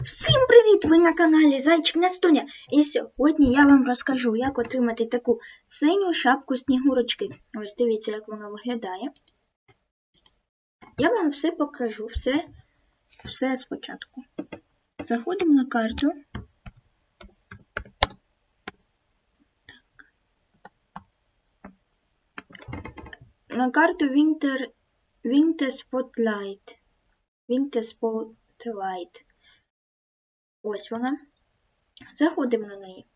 Всім привіт! Ви на каналі Зайчик Настуня. І сьогодні я вам розкажу, як отримати таку синю шапку снігурочки. Ось дивіться, як вона виглядає. Я вам все покажу, все, все спочатку. Заходимо на карту. На карту Winter, Winter Spotlight. Winter Spotlight. Ось вона. Заходимо на неї.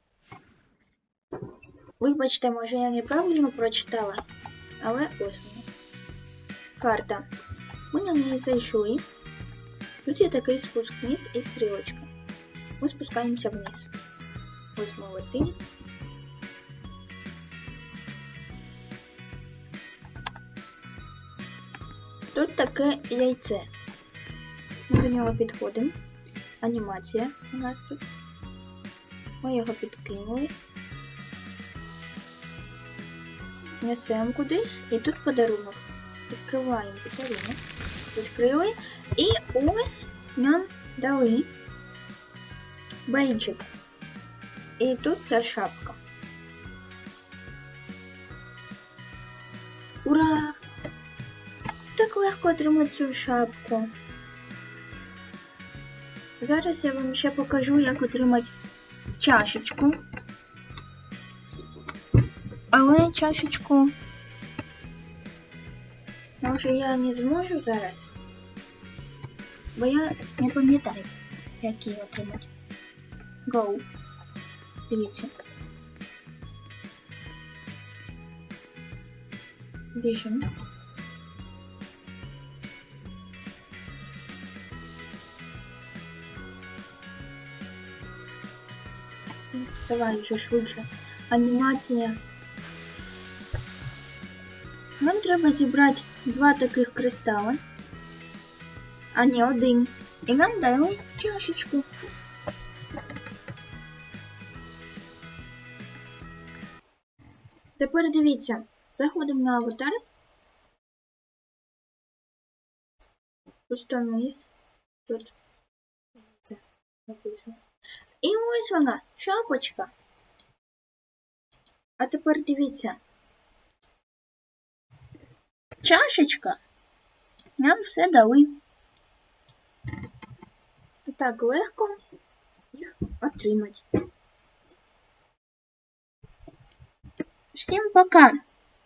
Вибачте, може я неправильно прочитала, але ось вона. Карта. Ми на неї зайшли. Тут є такий спуск вниз і стрілочка. Ми спускаємося вниз. Ось ми летимо. Тут таке яйце. Ми до нього підходимо. Анімація у нас тут. Ми його підкинули. Несемо кудись і тут подарунок. Відкриваємо подарунок. Відкрили. І ось нам дали бейджик. І тут ця шапка. Ура! Так легко отримати цю шапку. Зараз я вам ще покажу, як отримати чашечку. Але чашечку, може, я не зможу зараз, бо я не пам'ятаю, як її отримати. Go. Дивіться. Біжимо. Давай вже швидше. Анімація. Нам треба зібрати два таких кристали. А не один. І нам дали чашечку. Тепер дивіться, заходимо на аватар. Просто вниз. Тут написано. І ось вона, шапочка. А тепер дивіться. Чашечка. Нам все дали. Так легко їх отримати. Всім пока!